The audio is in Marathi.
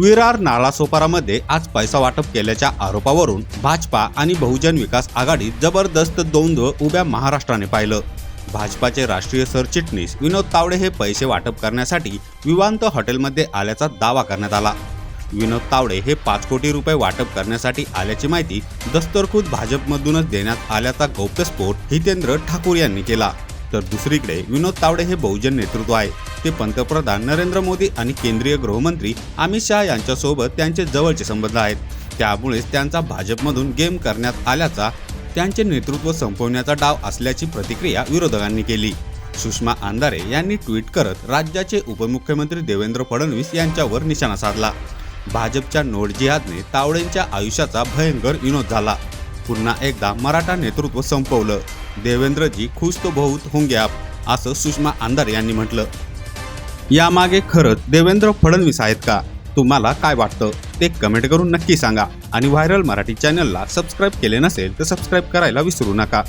विरार नालासोपारामध्ये आज पैसा वाटप केल्याच्या आरोपावरून भाजपा आणि बहुजन विकास आघाडीत जबरदस्त द्वंद्व उभ्या महाराष्ट्राने पाहिलं. भाजपाचे राष्ट्रीय सरचिटणीस विनोद तावडे हे पैसे वाटप करण्यासाठी विवांत हॉटेलमध्ये आल्याचा दावा करण्यात आला. विनोद तावडे हे पाच कोटी रुपये वाटप करण्यासाठी आल्याची माहिती दस्तरखुद भाजपमधूनच देण्यात आल्याचा गौप्यस्फोट हितेंद्र ठाकूर यांनी केला. तर दुसरीकडे विनोद तावडे हे बहुजन नेतृत्व आहे. ते पंतप्रधान नरेंद्र मोदी आणि केंद्रीय गृहमंत्री अमित शहा यांच्यासोबत त्यांचे जवळचे संबंध आहेत. त्यामुळेच त्यांचा भाजपमधून गेम करण्यात आल्याचा त्यांचे नेतृत्व संपवण्याचा डाव असल्याची प्रतिक्रिया विरोधकांनी केली. सुषमा अंधारे यांनी ट्विट करत राज्याचे उपमुख्यमंत्री देवेंद्र फडणवीस यांच्यावर निशाणा साधला. भाजपच्या नोट जिहादने तावडेंच्या आयुष्याचा भयंकर विनोद झाला. पुन्हा एकदा मराठा नेतृत्व संपवलं. देवेंद्रजी खुश तो बहुत होंगे आप असं सुषमा आंधार यांनी म्हटलं. यामागे खरंच देवेंद्र फडणवीस आहेत का? तुम्हाला काय वाटतं? ते कमेंट करून नक्की सांगा. आणि व्हायरल मराठी चॅनलला सबस्क्राईब केले नसेल तर सबस्क्राईब करायला विसरू नका.